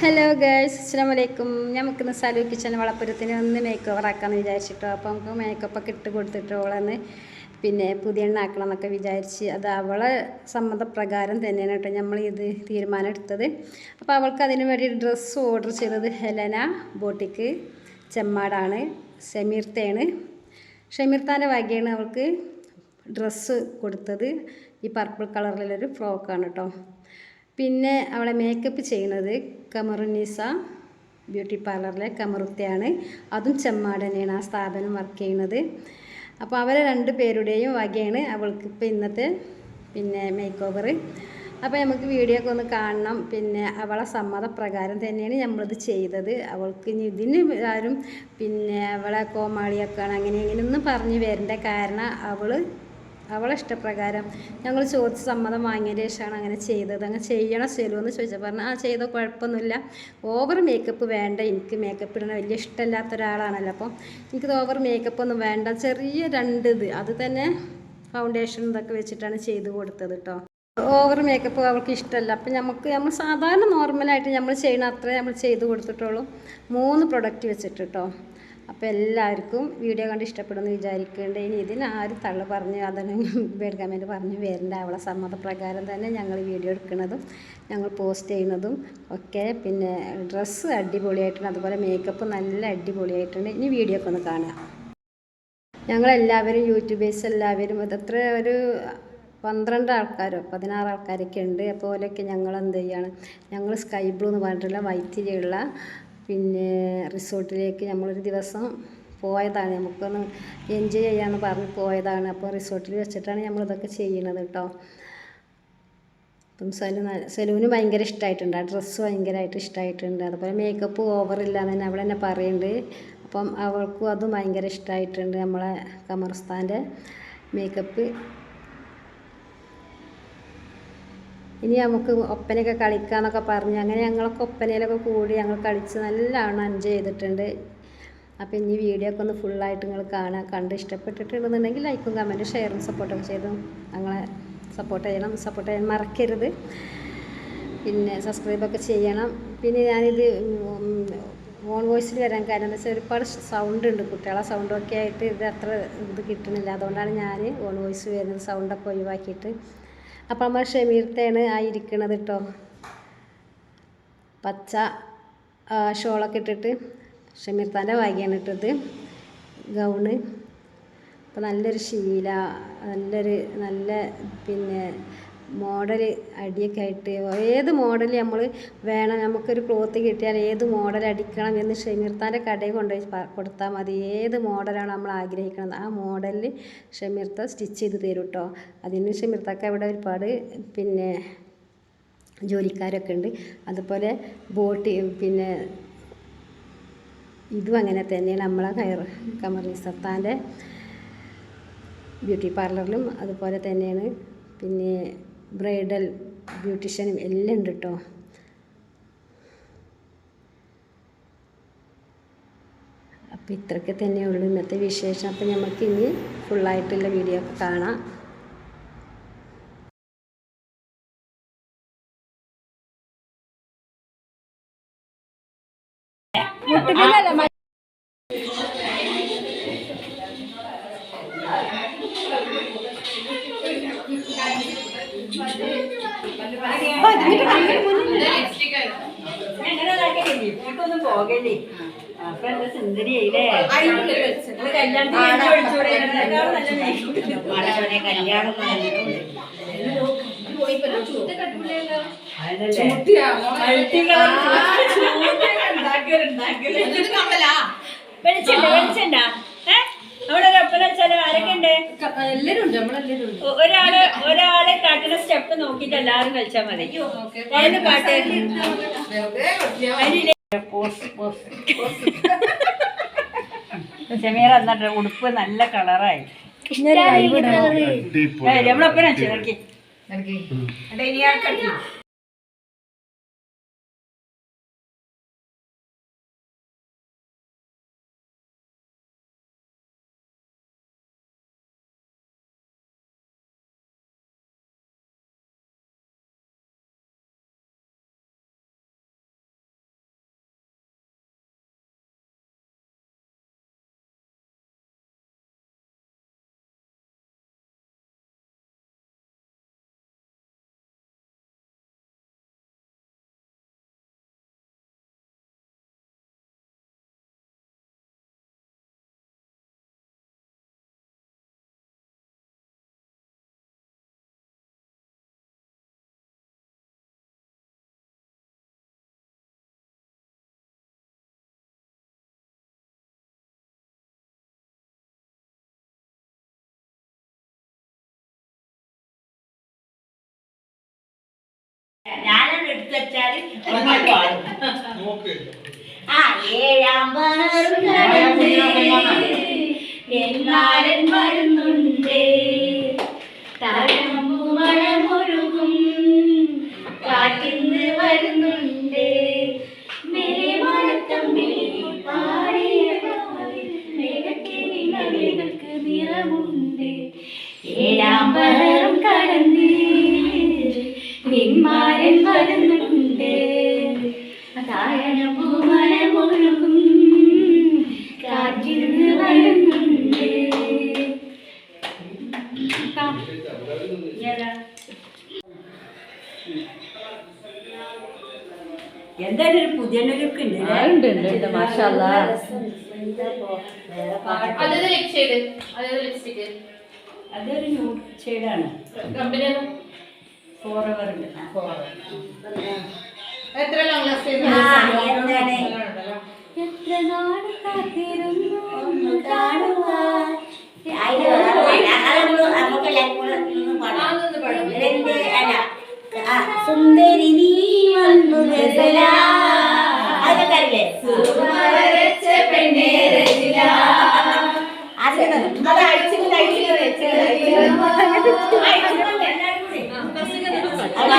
Hello girls അസ്സാം വലൈക്കും നമുക്കിന്ന് സലു കിച്ചൻ വളപ്പുരത്തിന് ഒന്ന് മേക്ക് ഓവർ ആക്കാമെന്ന് വിചാരിച്ചിട്ടോ. അപ്പോൾ നമുക്ക് മേക്കപ്പ് ഒക്കെ ഇട്ട് കൊടുത്തിട്ടോ അവളെന്ന് പിന്നെ പുതിയ എണ്ണ ആക്കണം എന്നൊക്കെ വിചാരിച്ച്. അത് അവളെ സമ്മതപ്രകാരം തന്നെയാണ് കേട്ടോ നമ്മൾ ഇത് തീരുമാനം എടുത്തത്. അപ്പോൾ അവൾക്ക് അതിന് വേണ്ടി ഡ്രസ്സ് ഓർഡർ ചെയ്തത് ഹെലന ബോട്ടിക്ക് ചെമ്മാടാണ് ഷമീർത്തയാണ് ഷമീർത്താന്റെ വകയാണ് അവൾക്ക് ഡ്രസ്സ് കൊടുത്തത്. ഈ പർപ്പിൾ കളറിലൊരു ഫ്രോക്കാണ് കേട്ടോ. പിന്നെ അവളെ മേക്കപ്പ് ചെയ്യുന്നത് കമറുന്നീസ ബ്യൂട്ടി പാർലറിലെ കമറുത്തയാണ്. അതും ചെമ്മാട് തന്നെയാണ് ആ സ്ഥാപനം വർക്ക് ചെയ്യുന്നത്. അപ്പോൾ അവരെ രണ്ട് പേരുടെയും വകയാണ് അവൾക്ക് ഇപ്പോൾ ഇന്നത്തെ പിന്നെ മേക്ക് ഓവർ അപ്പോൾ നമുക്ക് വീഡിയോ ഒക്കെ ഒന്ന് കാണണം. പിന്നെ അവളെ സമ്മതപ്രകാരം തന്നെയാണ് നമ്മളിത് ചെയ്തത്. അവൾക്ക് ഇതിന് ആരും പിന്നെ അവളെ കോമാളിയൊക്കെയാണ് അങ്ങനെ ഇങ്ങനെയൊന്നും പറഞ്ഞ് വരേണ്ട കാരണം അവൾ അവളെ ഇഷ്ടപ്രകാരം ഞങ്ങൾ ചോദിച്ച് സമ്മതം വാങ്ങിയ ശേഷമാണ് അങ്ങനെ ചെയ്തത്. അങ്ങനെ ചെയ്യണം സെലു എന്ന് ചോദിച്ചാൽ പറഞ്ഞു ആ ചെയ്ത കുഴപ്പമൊന്നുമില്ല. ഓവർ മേക്കപ്പ് വേണ്ട. എനിക്ക് മേക്കപ്പ് ഇടണ വലിയ ഇഷ്ടമില്ലാത്ത ഒരാളാണല്ലോ. അപ്പോൾ എനിക്ക് ഓവർ മേക്കപ്പ് ഒന്നും വേണ്ട. ചെറിയ രണ്ട് ഇത്. അത് തന്നെ ഫൗണ്ടേഷൻ ഇതൊക്കെ വെച്ചിട്ടാണ് ചെയ്ത് കൊടുത്തത് കേട്ടോ ഓവർ മേക്കപ്പ് അവൾക്ക് ഇഷ്ടമല്ല. അപ്പം നമുക്ക് നമ്മൾ സാധാരണ നോർമലായിട്ട് നമ്മൾ ചെയ്യണ അത്രേ നമ്മൾ ചെയ്ത് കൊടുത്തിട്ടുള്ളൂ. മൂന്ന് പ്രൊഡക്റ്റ് വെച്ചിട്ട് കേട്ടോ അപ്പോൾ എല്ലാവർക്കും വീഡിയോ കണ്ട് ഇഷ്ടപ്പെടുമെന്ന് വിചാരിക്കേണ്ട. ഇനി ഇതിന് ആരും തള്ള പറഞ്ഞ് അതിന് ബേഡ് കമന്റ് പറഞ്ഞ് വരേണ്ട. അവളെ സമ്മതപ്രകാരം തന്നെ ഞങ്ങൾ വീഡിയോ എടുക്കുന്നതും ഞങ്ങൾ പോസ്റ്റ് ചെയ്യുന്നതും ഒക്കെ പിന്നെ ഡ്രസ്സ് അടിപൊളിയായിട്ടുണ്ട്. അതുപോലെ മേക്കപ്പ് നല്ല അടിപൊളിയായിട്ടുണ്ട്. ഇനി വീഡിയോ ഒക്കെ ഒന്ന് കാണുക ഞങ്ങളെല്ലാവരും യൂട്യൂബേഴ്സ് എല്ലാവരും അതത്ര ഒരു പന്ത്രണ്ട് ആൾക്കാരോ പതിനാറ് ആൾക്കാരൊക്കെ ഉണ്ട്. അപ്പോൾ ഓലൊക്കെ ഞങ്ങൾ എന്ത് ചെയ്യാണ് ഞങ്ങൾ സ്കൈ ബ്ലൂ എന്ന് പറഞ്ഞിട്ടുള്ള വൈറ്റിലുള്ള പിന്നെ റിസോർട്ടിലേക്ക് നമ്മളൊരു ദിവസം പോയതാണ്. നമുക്കൊന്ന് എൻജോയ് ചെയ്യാമെന്ന് പറഞ്ഞ് പോയതാണ്. അപ്പോൾ റിസോർട്ടിൽ വെച്ചിട്ടാണ് നമ്മളിതൊക്കെ ചെയ്യണത് കേട്ടോ. അപ്പം സലു സലൂന് ഭയങ്കര ഇഷ്ടമായിട്ടുണ്ട് ആ ഡ്രസ്സ് ഭയങ്കരമായിട്ട് ഇഷ്ടമായിട്ടുണ്ട് അതുപോലെ മേക്കപ്പ് ഓവർ ഇല്ല എന്ന് തന്നെ അവിടെ തന്നെ പറയുന്നുണ്ട് അപ്പം അവൾക്കും അതും ഭയങ്കര ഇഷ്ടമായിട്ടുണ്ട് നമ്മളെ കമർസ്ഥാന്റെ മേക്കപ്പ്. ഇനി നമുക്ക് ഒപ്പനയൊക്കെ കളിക്കാമെന്നൊക്കെ പറഞ്ഞ് അങ്ങനെ ഞങ്ങളൊക്കെ ഒപ്പനയിലൊക്കെ കൂടി ഞങ്ങൾ കളിച്ച് നല്ലവണ്ണം എൻജോയ് ചെയ്തിട്ടുണ്ട്. അപ്പോൾ ഇനി വീഡിയോ ഒക്കെ ഒന്ന് ഫുള്ളായിട്ട് നിങ്ങൾ കാണുക. കണ്ട് ഇഷ്ടപ്പെട്ടിട്ടുണ്ടെന്നുണ്ടെങ്കിൽ ലൈക്കും കമന്റും ഷെയറും സപ്പോർട്ടൊക്കെ ചെയ്തും. ഞങ്ങളെ സപ്പോർട്ട് ചെയ്യണം. സപ്പോർട്ട് ചെയ്യാൻ മറക്കരുത്. പിന്നെ സബ്സ്ക്രൈബൊക്കെ ചെയ്യണം. പിന്നെ ഞാനിത് ഓൺ വോയിസിൽ വരാൻ കാര്യം എന്താ വെച്ചാൽ ഒരുപാട് സൗണ്ട് ഉണ്ട്. കുട്ടികളെ സൗണ്ടൊക്കെ ആയിട്ട് ഇത് അത്ര ഇത് കിട്ടണില്ല. അതുകൊണ്ടാണ് ഞാൻ ഓൺ വോയിസ് വരുന്നത് സൗണ്ടൊക്കെ ഒഴിവാക്കിയിട്ട് അപ്പം നമ്മൾ ഷമീർത്തയാണ് ആ ഇരിക്കണത് കേട്ടോ പച്ച ഷോളൊക്കെ ഇട്ടിട്ട് ഷമീർത്താന്റെ വാഗിയാണ് ഇട്ടത് ഗൗണ്. അപ്പം നല്ലൊരു ശീല നല്ലൊരു നല്ല പിന്നെ മോഡൽ അടിയൊക്കെ ആയിട്ട് ഏത് മോഡൽ നമ്മൾ വേണം നമുക്കൊരു ക്ലോത്ത് കിട്ടിയാൽ ഏത് മോഡൽ അടിക്കണം എന്ന് ഷമീർത്താന്റെ കടയിൽ കൊണ്ടുപോയി കൊടുത്താൽ മതി. ഏത് മോഡലാണ് നമ്മൾ ആഗ്രഹിക്കുന്നത് ആ മോഡലിൽ ഷമീർത്ത സ്റ്റിച്ച് ചെയ്ത് തരും കേട്ടോ അതിന് ഷമീർത്തക്ക് അവിടെ ഒരുപാട് പിന്നെ ജോലിക്കാരൊക്കെ ഉണ്ട്. അതുപോലെ ബോട്ടി പിന്നെ ഇതും അങ്ങനെ തന്നെയാണ് നമ്മളെ കയർ കമറീസത്താന്റെ ബ്യൂട്ടി പാർലറിലും അതുപോലെ തന്നെയാണ്. പിന്നെ ബ്രൈഡൽ ബ്യൂട്ടീഷ്യനും എല്ലാം ഉണ്ട് കേട്ടോ അപ്പോൾ ഇത്രയൊക്കെ തന്നെയുള്ളൂ ഇന്നത്തെ വിശേഷം. അപ്പോൾ നമുക്കിനി ഫുള്ളായിട്ടുള്ള വീഡിയോ ഒക്കെ കാണാം. ഒന്നും പോകല്ലേ അപ്പൊ എന്താ സുന്ദരിയായില്ലേ കല്യാണം വെളിച്ചണ്ട വെളിച്ചണ്ട അവിടെ വെച്ചാൽ ആരൊക്കെ ഉണ്ട്? എല്ലാരും ഉണ്ട് നമ്മളെല്ലാരും ഉണ്ട്. ഒ- ഒരാൾ ഒരാളെ കാട്ടുന്ന സ്റ്റെപ്പ് നോക്കിട്ട് എല്ലാരും കളിച്ചാൽ മതി. പാട്ട്? ഷമീർ എന്നിട്ട് ഉടുപ്പ് നല്ല കളറായി. നമ്മളൊപ്പം നോക്കി എടുത്ത് വെച്ചാൽ വന്നാൽ പാടും. ആ ഏഴാം എന്നാരൻ വരുന്നുണ്ട് ലിപ്സ്റ്റിക് അതേത് ലിപ്സ്റ്റിക് അതൊരു ന്യൂഡ് ഷെയ്ഡാണ് കമ്പനി ഫോർ അവർ ഉണ്ട്. എത്ര ലോങ് ലാസ്റ്റ് എത്ര നാൾ കാത്തിരുന്നു? ഒന്ന് കാണുവാൻ.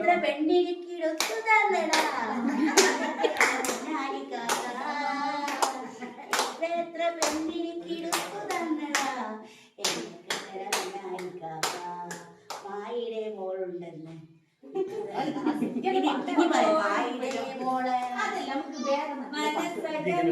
എത്ര പെണ്ണിരിക്കിടൊത്തു തന്നടാ എത്ര പെണ്ണിരിക്കിടത്തു തന്നടാ മായിടെ മോളുണ്ടെന്ന്. മായിടെ മോൾ. മനസ്സകലത്തിൽ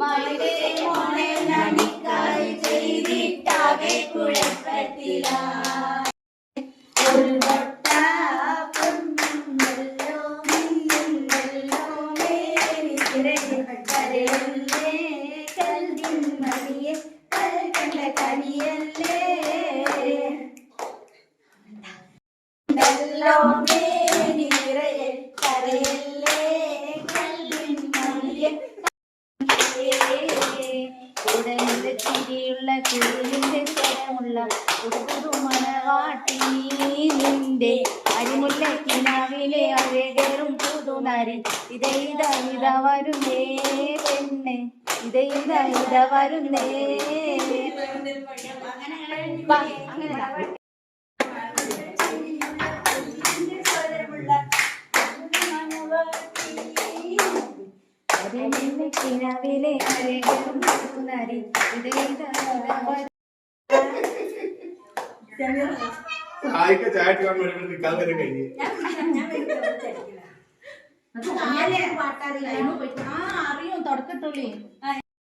മഴയുടെ മോനെ നടിക്കായി ചെയ്തിട്ടാകെ കുഴപ്പത്തിലാ. നിന്റെ അരിമുല്ല കിനാവിലെ അഴകേറും പുതുനരി. ഇതൈത ഇത വരുന്നേ പെണ്ണെ. ഇതൈത ഇത വരുന്നേ അങ്ങനെ. കിനാവിലെ പുതുനരി. ഇത ചായക്ക് ചായ ഇട്ട് വേണ്ടി നിൽക്കാൻ വരെ കഴിഞ്ഞു അറിയും തുടക്കത്തുള്ളി.